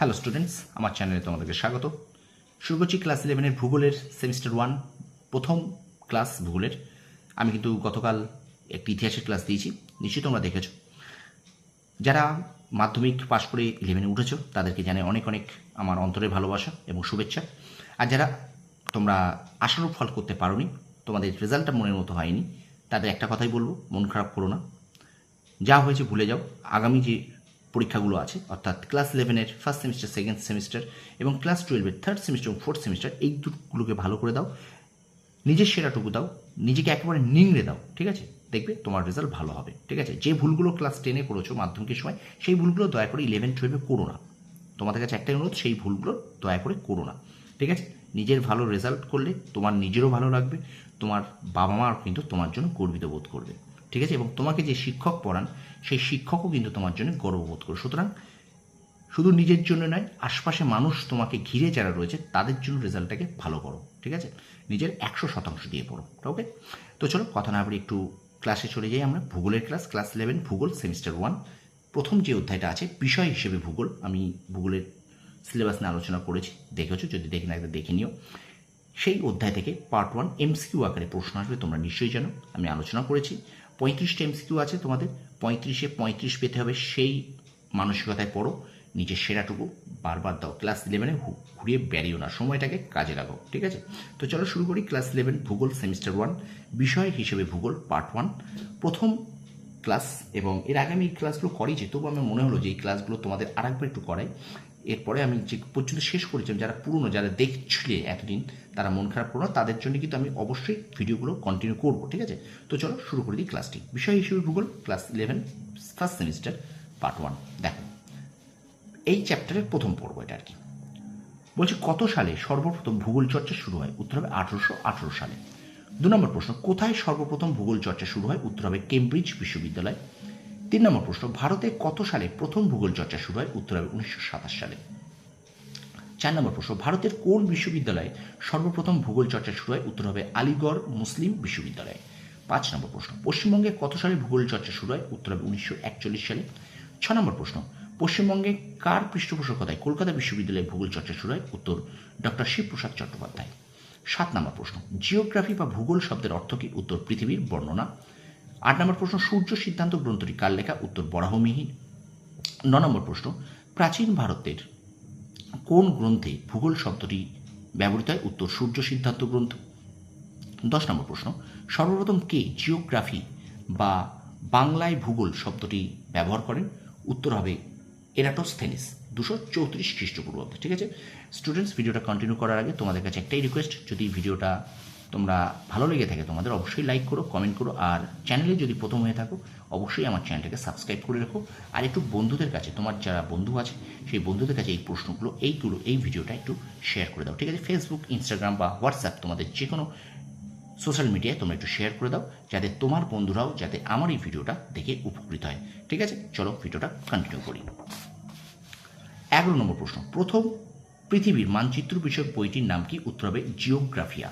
Hello students আমার চ্যানেলে তোমাদেরকে স্বাগত। শুরু করছি ক্লাস ইলেভেনের ভূগোলের সেমিস্টার ওয়ান প্রথম ক্লাস ভূগোলের। আমি কিন্তু গতকাল একটি ইতিহাসের ক্লাস দিয়েছি। নিশ্চয়ই তোমরা দেখেছ। যারা মাধ্যমিক পাশ করে ইলেভেনে উঠেছো, তাদেরকে জানে অনেক অনেক আমার অন্তরের ভালোবাসা এবং শুভেচ্ছা। আর যারা তোমরা আশানুরূপ ফল করতে পারোনি, তোমাদের রেজাল্টটা মনের মতো হয়নি, তাদের একটা কথাই বলব, মন খারাপ করো না। যা হয়েছে ভুলে যাও। আগামী যে পরীক্ষাগুলো আছে, অর্থাৎ ক্লাস ইলেভেনের ফার্স্ট সেমিস্টার সেকেন্ড সেমিস্টার এবং ক্লাস টুয়েলভের থার্ড সেমিস্টার এবং ফোর্থ সেমিস্টার এই দুটোগুলোকে ভালো করে দাও। নিজের সেরাটুকু দাও, নিজেকে একেবারে নিংড়ে দাও, ঠিক আছে? দেখবে তোমার রেজাল্ট ভালো হবে, ঠিক আছে? যে ভুলগুলো ক্লাস টেনে করেছ মাধ্যমিকের সময়, সেই ভুলগুলো দয়া করে ইলেভেন টুয়েলভে করো না। তোমাদের কাছে একটাই অনুরোধ, সেই ভুলগুলো দয়া করে করো না, ঠিক আছে? নিজের ভালো রেজাল্ট করলে তোমার নিজেরও ভালো লাগবে, তোমার বাবা মাও কিন্তু তোমার জন্য গর্বিত বোধ করবে। ঠিক আছে? এবং তোমাকে যে শিক্ষক পড়ান, সেই শিক্ষকও কিন্তু তোমার জন্য গর্ববোধ করবে সুতরাং শুধু নিজের জন্য নয়, আশপাশে মানুষ তোমাকে ঘিরে যারা রয়েছে, তাদের জন্য রেজাল্টটাকে ভালো করো, ঠিক আছে? নিজের একশো শতাংশ দিয়ে পড়ো ওকে তো চলো, কথা না একটু ক্লাসে চলে যাই আমরা। ভূগোলের ক্লাস ক্লাস ইলেভেন ভূগোল সেমিস্টার ওয়ান প্রথম যে অধ্যায়টা আছে, বিষয় হিসেবে ভূগোল, আমি ভূগোলের সিলেবাস নিয়ে আলোচনা করেছি, দেখেছ? যদি দেখে না, একবার দেখে নিও। সেই অধ্যায় থেকে পার্ট ওয়ান এমসিকিউ আকারে প্রশ্ন আসবে, তোমরা নিশ্চয়ই জানো। আমি আলোচনা করেছি। পঁয়ত্রিশটা এমসিকিউ আছে তোমাদের, পঁয়ত্রিশে পঁয়ত্রিশ পেতে হবে, সেই মানসিকতায় পড়ো, নিজের সেরাটুকু বারবার দাও। ক্লাস ইলেভেনে ঘুরিয়ে বেরিয়েও না সময়টাকে কাজে লাগাও, ঠিক আছে? তো চলো শুরু করি, ক্লাস ইলেভেন ভূগোল সেমিস্টার ওয়ান, বিষয় হিসেবে ভূগোল, পার্ট ওয়ান। প্রথম ক্লাস এবং এর আগে আমি এই ক্লাসগুলো করেছি, তবু আমার মনে হলো যে এই ক্লাসগুলো তোমাদের আরেকবার একটু করাই। এরপরে আমি যে পর্যন্ত শেষ করেছিলাম, যারা পুরনো, যারা দেখছিলে এতদিন, তারা মন খারাপ করো তাদের জন্য কিন্তু আমি অবশ্যই ভিডিওগুলো কন্টিনিউ করব, ঠিক আছে? তো চলো শুরু করে দিই ক্লাসটি বিষয় হিসেবে ভূগোল class eleven first semester part one দেখো, এই চ্যাপ্টারের প্রথম পর্ব এটা আর কি। বলছি, কত সালে সর্বপ্রথম ভূগোল চর্চা শুরু হয়? উত্তর হবে আঠারোশো আঠারো সালে। দু নম্বর প্রশ্ন, কোথায় সর্বপ্রথম ভূগোল চর্চা শুরু হয়? উত্তর হবে কেমব্রিজ বিশ্ববিদ্যালয়। তিন নম্বর প্রশ্ন, ভারতে কত সালে প্রথম ভূগোল চর্চা শুরু হয়? উত্তর হবে উনিশশো সাতাশ সালে। চার নম্বর প্রশ্ন, ভারতের কোন বিশ্ববিদ্যালয়ে সর্বপ্রথম ভূগোল চর্চা শুরু হয়? উত্তর হবে আলিগড় মুসলিম বিশ্ববিদ্যালয়। পাঁচ নম্বর প্রশ্ন, পশ্চিমবঙ্গে কত সালে ভূগোল চর্চা শুরু হয়? উত্তর হবে উনিশশো একচল্লিশ সালে। ছ নম্বর প্রশ্ন, পশ্চিমবঙ্গে কার পৃষ্ঠপোষকতায় কলকাতা বিশ্ববিদ্যালয়ে ভূগোল চর্চা শুরু হয়? উত্তর, ডক্টর শিবপ্রসাদ চট্টোপাধ্যায়। সাত নম্বর প্রশ্ন, জিওগ্রাফি বা ভূগোল শব্দের অর্থ কি? উত্তর, পৃথিবীর বর্ণনা। আট নম্বর প্রশ্ন, সূর্য সিদ্ধান্ত গ্রন্থটি কার লেখা? উত্তর বরাহমিহি ন নম্বর প্রশ্ন, প্রাচীন ভারতের কোন গ্রন্থে ভূগোল শব্দটি ব্যবহৃত হয়? উত্তর, সূর্য সিদ্ধান্ত গ্রন্থ। দশ নম্বর প্রশ্ন, সর্বপ্রথম কে জিওগ্রাফি বা বাংলায় ভূগোল শব্দটি ব্যবহার করেন? উত্তর হবে এরাটোস্থেনিস, দুশো চৌত্রিশ খ্রিস্টপূর্বাব্দে। ঠিক আছে? স্টুডেন্টস ভিডিওটা কন্টিনিউ করার আগে তোমাদের কাছে একটাই রিকোয়েস্ট যদি ভিডিওটা তোমরা ভালো লেগে থাকে, তোমাদের অবশ্যই লাইক করো কমেন্ট করো, আর চ্যানেলে যদি প্রথম হয়ে থাকো, অবশ্যই আমার চ্যানেলটাকে সাবস্ক্রাইব করে রেখো। আর একটু বন্ধুদের কাছে, তোমার যারা বন্ধু আছে, সেই বন্ধুদের কাছে এই প্রশ্নগুলো এইগুলো এই ভিডিওটা একটু শেয়ার করে দাও। ঠিক আছে? ফেসবুক ইনস্টাগ্রাম বা হোয়াটসঅ্যাপ তোমাদের যে কোনো সোশ্যাল মিডিয়ায় তোমরা একটু শেয়ার করে দাও, যাতে তোমার বন্ধুরাও যাতে আমার এই ভিডিওটা দেখে উপকৃত হয়। ঠিক আছে? চলো ভিডিওটা কন্টিনিউ করি। এগারো নম্বর প্রশ্ন। প্রথম পৃথিবীর মানচিত্র বিষয়ক বইটির নাম কি? উত্তর হবে জিওগ্রাফিয়া।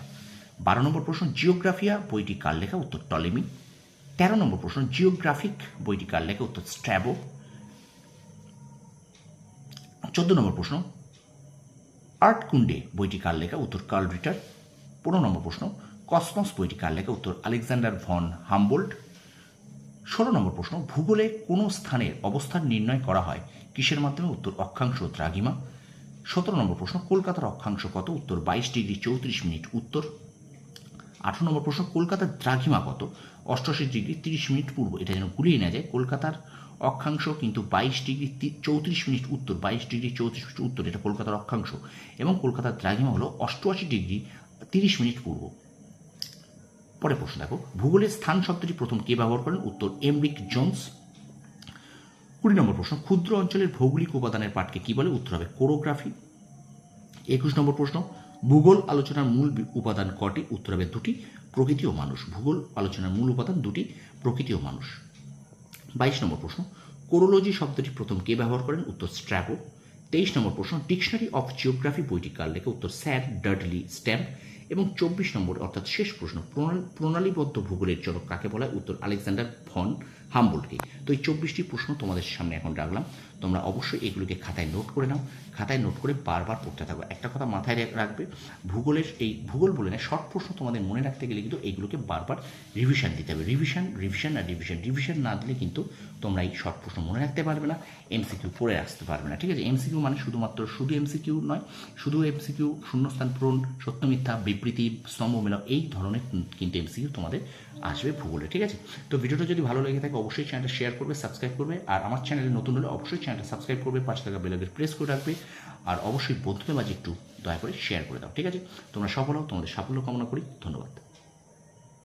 বারো নম্বর প্রশ্ন, জিওগ্রাফিয়া, বইটি কার লেখা? উত্তর টলেমি। তেরো নম্বর প্রশ্ন, জিওগ্রাফিক, বইটি কার লেখা? উত্তর স্ট্র্যাবো। চোদ্দ নম্বর প্রশ্ন আর্ট কুন্ডে বইটি কার লেখা? উত্তর কার্ল রিটার। পনেরো নম্বর প্রশ্ন, কসমস, বইটি কার লেখা? উত্তর আলেকজান্ডার ভন হামবোল্ট। ষোলো নম্বর প্রশ্ন, ভূগোলে কোনো স্থানের অবস্থান নির্ণয় করা হয়? কিসের মাধ্যমে? উত্তর অক্ষাংশ দ্রাঘিমা। সতেরো নম্বর প্রশ্ন, কলকাতার অক্ষাংশ কত? উত্তর বাইশ ডিগ্রি চৌত্রিশ মিনিট উত্তর। আঠারো নম্বর প্রশ্ন, কলকাতার দ্রাঘিমা কত? অষ্টআশি ডিগ্রি, তিরিশ মিনিট পূর্ব। এটা যেন গুলিয়ে নেওয়া যায় কলকাতার অক্ষাংশ কিন্তু বাইশ ডিগ্রি চৌত্রিশ মিনিট উত্তর, বাইশ ডিগ্রি, চৌত্রিশ মিনিট উত্তর, এটা কলকাতার অক্ষাংশ। এবং কলকাতার দ্রাঘিমা হলো অষ্টআশি ডিগ্রি, তিরিশ মিনিট পূর্ব। পরে প্রশ্ন দেখো, ভূগোলের স্থান শব্দটি প্রথম কে ব্যবহার করেন? উত্তর, এমরিক জোন্স। কুড়ি নম্বর প্রশ্ন, ক্ষুদ্র অঞ্চলের ভৌগোলিক উপাদানের পাঠকে কি বলে? উত্তর হবে কোরোগ্রাফি। একুশ নম্বর প্রশ্ন ভূগোল আলোচনার মূল উপাদান কটি? উত্তর হবে দুটি প্রকৃতি ও মানুষ। ভূগোল আলোচনার মূল উপাদান দুটি প্রকৃতি ও মানুষ। বাইশ নম্বর প্রশ্ন, কোরোলজি শব্দটি প্রথম কে ব্যবহার করেন? উত্তর স্ট্র্যাপো তেইশ নম্বর প্রশ্ন, ডিকশনারি অফ জিওগ্রাফি বইটি কার লেখা? উত্তর স্যার ডাডলি স্ট্যাম্প। এবং চব্বিশ নম্বর, অর্থাৎ শেষ প্রশ্ন প্রণালীবদ্ধ ভূগোলের জনক কাকে বলা উত্তর আলেকজান্ডার ভন হাম্বলকে তো এই চব্বিশটি প্রশ্ন তোমাদের সামনে এখন রাখলাম। তোমরা অবশ্যই এগুলোকে খাতায় নোট করে নাও। খাতায় নোট করে বারবার পড়তে থাকবে একটা কথা মাথায় রাখবে, ভূগোলের এই ভূগোল বলে না শর্ট প্রশ্ন তোমাদের মনে রাখতে গেলে কিন্তু এগুলোকে বারবার রিভিশন দিতে হবে। রিভিশন রিভিশন আর রিভিশন রিভিশন না দিলে কিন্তু তোমরা এই শর্ট প্রশ্ন মনে রাখতে পারবে না এমসিকিউ পড়ে আসতে পারবে না। ঠিক আছে? এমসিকিউ মানে শুধুমাত্র শুধু এমসিকিউ নয়, শুধু এমসিকিউ শূন্যস্থান পূরণ, সত্য মিথ্যা, বিবৃতি, স্তম্ভ মেলাও, এই ধরনের কিন্তু এমসিকিউ তোমাদের আসবে ভূগোলে। ঠিক আছে? তো ভিডিওটা যদি ভালো লেগে থাকে অবশ্যই চ্যানেলটা শেয়ার করবে সাবস্ক্রাইব করবে, আর আমার চ্যানেলে নতুন হলে অবশ্যই চ্যানেলটা সাবস্ক্রাইব করবে পাঁচ টাকা বেলাদের প্রেস করে রাখবে, আর অবশ্যই বন্ধুদের মাঝে একটু দয়া করে শেয়ার করে দাও, ঠিক আছে? তোমরা সফল হও, তোমাদের সাফল্য কামনা করি, ধন্যবাদ।